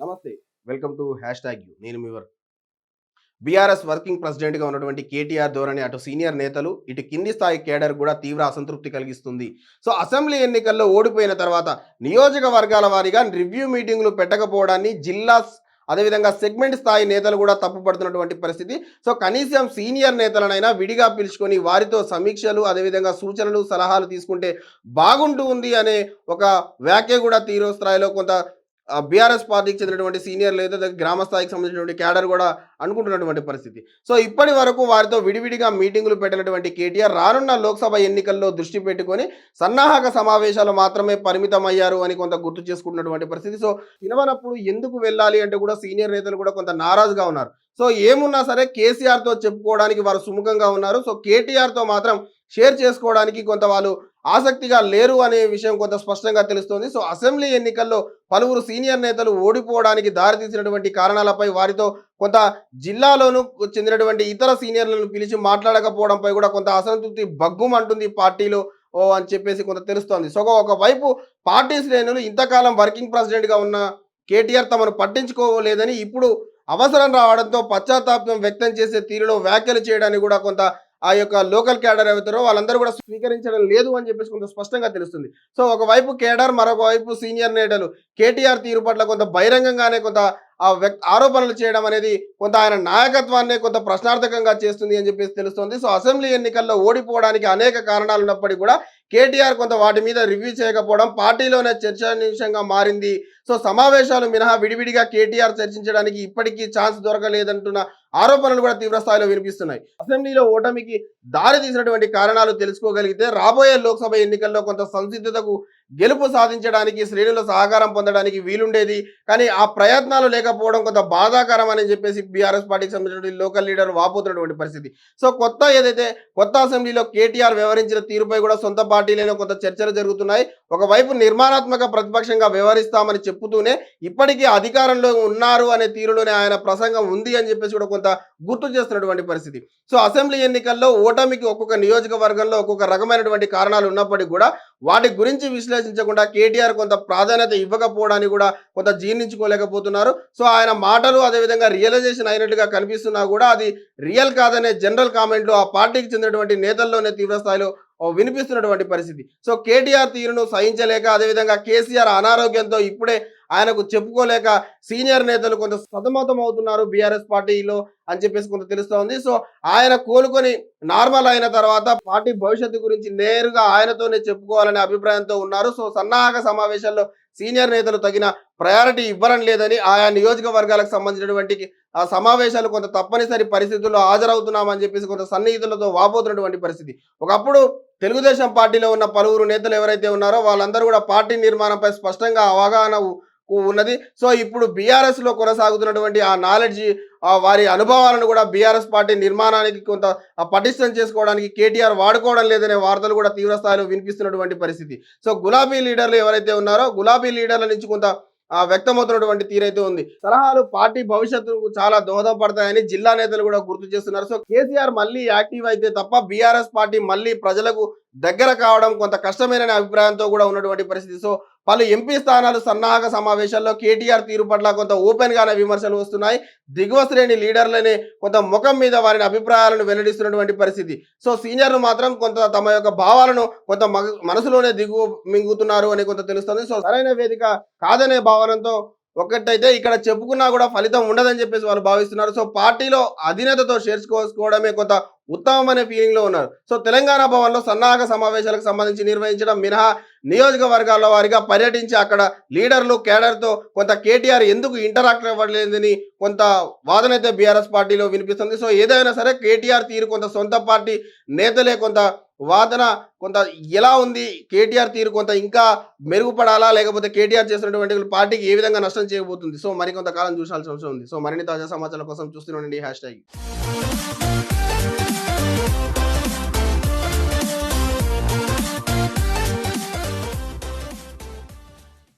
నమస్తే. Welcome to hash tag U. నేను మీ బీఆర్ఎస్ వర్కింగ్ ప్రెసిడెంట్గా ఉన్నటువంటి కేటీఆర్ ధోరణి అటు సీనియర్ నేతలు ఇటు కింది స్థాయి కేడర్ కూడా తీవ్ర అసంతృప్తి కలిగిస్తుంది. సో అసెంబ్లీ ఎన్నికల్లో ఓడిపోయిన తర్వాత నియోజకవర్గాల వారీగా రివ్యూ మీటింగ్లు పెట్టకపోవడాన్ని జిల్లా అదేవిధంగా సెగ్మెంట్ స్థాయి నేతలు కూడా తప్పుపడుతున్నటువంటి పరిస్థితి. సో కనీసం సీనియర్ నేతలనైనా విడిగా పిలుచుకొని వారితో సమీక్షలు అదేవిధంగా సూచనలు సలహాలు తీసుకుంటే బాగుంటుంది అనే ఒక వ్యాఖ్య కూడా తీవ్ర స్థాయిలో కొంత బీఆర్ఎస్ పార్టీకి చెందినటువంటి సీనియర్ లేదా గ్రామ స్థాయికి సంబంధించినటువంటి క్యాడర్ కూడా అనుకుంటున్నటువంటి పరిస్థితి. సో ఇప్పటి వరకు వారితో విడివిడిగా మీటింగులు పెట్టినటువంటి కేటీఆర్ రానున్న లోక్సభ ఎన్నికల్లో దృష్టి పెట్టుకొని సన్నాహక సమావేశాలు మాత్రమే పరిమితం అయ్యారు అని కొంత గుర్తు చేసుకుంటున్నటువంటి పరిస్థితి. సో పిలవనప్పుడు ఎందుకు వెళ్ళాలి అంటే కూడా సీనియర్ నేతలు కూడా కొంత నారాజుగా ఉన్నారు. సో ఏమున్నా సరే కేసీఆర్తో చెప్పుకోవడానికి వారు సుముఖంగా ఉన్నారు. సో కేటీఆర్తో మాత్రం షేర్ చేసుకోవడానికి కొంత వాళ్ళు ఆసక్తిగా లేరు అనే విషయం కొంత స్పష్టంగా తెలుస్తోంది. సో అసెంబ్లీ ఎన్నికల్లో పలువురు సీనియర్ నేతలు ఓడిపోవడానికి దారితీసినటువంటి కారణాలపై వారితో కొంత జిల్లాలోను చెందినటువంటి ఇతర సీనియర్లను పిలిచి మాట్లాడకపోవడంపై కూడా కొంత అసంతృప్తి బగ్గుమంటుంది పార్టీలో. ఓ అని చెప్పేసి కొంత తెలుస్తోంది. సో ఒకవైపు పార్టీ శ్రేణులు ఇంతకాలం వర్కింగ్ ప్రెసిడెంట్గా ఉన్న కేటీఆర్ తమను పట్టించుకోలేదని ఇప్పుడు అవసరం రావడంతో పశ్చాత్తాపం వ్యక్తం చేసే తీరులో వ్యాఖ్యలు చేయడానికి కూడా కొంత ఆ యొక్క లోకల్ క్యాడర్ అవుతారో వాళ్ళందరూ కూడా స్వీకరించడం లేదు అని చెప్పేసి కొంత స్పష్టంగా తెలుస్తుంది. సో ఒకవైపు కేడర్ మరొక వైపు సీనియర్ నేతలు కేటీఆర్ తీరు పట్ల కొంత బహిరంగంగానే కొంత ఆ వ్యక్తి ఆరోపణలు చేయడం అనేది కొంత ఆయన నాయకత్వాన్ని కొంత ప్రశ్నార్థకంగా చేస్తుంది అని చెప్పేసి తెలుస్తుంది. సో అసెంబ్లీ ఎన్నికల్లో ఓడిపోవడానికి అనేక కారణాలు ఉన్నప్పటికీ కూడా కేటీఆర్ కొంత వాటి మీద రివ్యూ చేయకపోవడం పార్టీలోనే చర్చానీయాంశంగా మారింది. సో సమావేశాలు మినహా విడివిడిగా కేటీఆర్ చర్చించడానికి ఇప్పటికీ ఛాన్స్ దొరకలేదంటున్న ఆరోపణలు కూడా తీవ్ర స్థాయిలో వినిపిస్తున్నాయి. అసెంబ్లీలో ఓటమికి దారి తీసినటువంటి కారణాలు తెలుసుకోగలిగితే రాబోయే లోక్సభ ఎన్నికల్లో కొంత సంసిద్ధతకు గెలుపు సాధించడానికి శ్రేణుల సహకారం పొందడానికి వీలుండేది. కానీ ఆ ప్రయత్నాలు లేకపోవడం కొంత బాధాకరం అని చెప్పేసి బీఆర్ఎస్ పార్టీకి సంబంధించిన లోకల్ లీడర్ వాపోతున్నటువంటి పరిస్థితి. సో కొత్త ఏదైతే కొత్త అసెంబ్లీలో కేటీఆర్ వ్యవహరించిన తీరుపై కూడా సొంత పార్టీలైన కొంత చర్చలు జరుగుతున్నాయి. ఒకవైపు నిర్మాణాత్మక ప్రతిపక్షంగా వ్యవహరిస్తామని చెప్పుతూనే ఇప్పటికీ అధికారంలో ఉన్నారు అనే తీరులోనే ఆయన ప్రసంగం ఉంది అని చెప్పేసి కూడా కొంత గుర్తు చేస్తున్నటువంటి పరిస్థితి. సో అసెంబ్లీ ఎన్నికల్లో ఓటమికి ఒక్కొక్క నియోజకవర్గంలో ఒక్కొక్క రకమైనటువంటి కారణాలు ఉన్నప్పటికీ కూడా వాటి గురించి విశ్లేషించకుండా కేటీఆర్ కొంత ప్రాధాన్యత ఇవ్వకపోవడానికి కూడా కొంత జీర్ణించుకోలేకపోతున్నారు. సో ఆయన మాటలు అదేవిధంగా రియలైజేషన్ అయినట్టుగా కనిపిస్తున్నా కూడా అది రియల్ కాదనే జనరల్ కామెంట్లు ఆ పార్టీకి చెందినటువంటి నేతల్లోనే తీవ్ర స్థాయిలో వినిపిస్తున్నటువంటి పరిస్థితి. సో కేటీఆర్ తీరును సహించలేక అదేవిధంగా కేసీఆర్ అనారోగ్యంతో ఇప్పుడే ఆయనకు చెప్పుకోలేక సీనియర్ నేతలు కొంత సతమతం అవుతున్నారు బీఆర్ఎస్ పార్టీలో అని చెప్పేసి కొంత తెలుస్తోంది. సో ఆయన కోలుకొని నార్మల్ అయిన తర్వాత పార్టీ భవిష్యత్తు గురించి నేరుగా ఆయనతోనే చెప్పుకోవాలనే అభిప్రాయంతో ఉన్నారు. సో సన్నాహక సమావేశాల్లో సీనియర్ నేతలు తగిన ప్రయారిటీ ఇవ్వడం లేదని ఆయా నియోజకవర్గాలకు సంబంధించినటువంటి ఆ సమావేశాలు కొంత తప్పనిసరి పరిస్థితుల్లో హాజరవుతున్నామని చెప్పేసి కొంత సన్నిహితులతో వాపోతున్నటువంటి పరిస్థితి. ఒకప్పుడు తెలుగుదేశం పార్టీలో ఉన్న పలువురు నేతలు ఎవరైతే ఉన్నారో వాళ్ళందరూ కూడా పార్టీ నిర్మాణంపై స్పష్టంగా అవగాహన ఉన్నది. సో ఇప్పుడు బీఆర్ఎస్లో కొనసాగుతున్నటువంటి ఆ నాలెడ్జ్ వారి అనుభవాలను కూడా బీఆర్ఎస్ పార్టీ నిర్మాణానికి కొంత పటిష్టం చేసుకోవడానికి కేటీఆర్ వాడుకోవడం లేదనే వార్తలు కూడా తీవ్ర స్థాయిలో వినిపిస్తున్నటువంటి పరిస్థితి. సో గులాబీ లీడర్లు ఎవరైతే ఉన్నారో గులాబీ లీడర్ల నుంచి కొంత వ్యక్తమవుతున్నటువంటి తీరైతే ఉంది. సలహాలు పార్టీ భవిష్యత్తుకు చాలా దోహదపడతాయని జిల్లా నేతలు కూడా గుర్తు చేస్తున్నారు. సో కేసీఆర్ మళ్ళీ యాక్టివ్ అయితే తప్ప బీఆర్ఎస్ పార్టీ మళ్ళీ ప్రజలకు దగ్గర కావడం కొంత కష్టమైన అభిప్రాయంతో కూడా ఉన్నటువంటి పరిస్థితి. సో పలు ఎంపీ స్థానాలు సన్నాహక సమావేశాల్లో కేటీఆర్ తీరు పట్ల కొంత ఓపెన్ గానే విమర్శలు వస్తున్నాయి. దిగువ శ్రేణి లీడర్లని కొంత ముఖం మీద వారిని అభిప్రాయాలను వెల్లడిస్తున్నటువంటి పరిస్థితి. సో సీనియర్లు మాత్రం కొంత తమ యొక్క భావాలను కొంత మనసులోనే దిగువ మింగుతున్నారు అని కొంత తెలుస్తుంది. సో సరైన వేదిక కాదనే భావనతో ఒకటైతే ఇక్కడ చెప్పుకున్నా కూడా ఫలితం ఉండదని చెప్పేసి వాళ్ళు భావిస్తున్నారు. సో పార్టీలో అధినేతతో చేర్చుకోవచ్చుకోవడమే కొంత ఉత్తమం అనే ఫీలింగ్లో ఉన్నారు. సో తెలంగాణ భవన్లో సన్నాహక సమావేశాలకు సంబంధించి నిర్వహించడం మినహా నియోజకవర్గాల వారిగా పర్యటించి అక్కడ లీడర్లు కేడర్తో కొంత కేటీఆర్ ఎందుకు ఇంటరాక్ట్ అవ్వలేదని కొంత వాదన అయితే బీఆర్ఎస్ పార్టీలో వినిపిస్తుంది. సో ఏదైనా సరే కేటీఆర్ తీరు కొంత సొంత పార్టీ నేతలే కొంత వాదన కొంత ఎలా ఉంది? కేటీఆర్ తీరు కొంత ఇంకా మెరుగుపడాలా? లేకపోతే కేటీఆర్ చేసినటువంటి పార్టీకి ఏ విధంగా నష్టం చేయబోతుంది? సో మరికొంతకాలం చూసాల్సిన అవసరం ఉంది. సో మరిన్ని తాజా సమాచారం కోసం చూస్తున్నాండి హ్యాష్ ట్యాగ్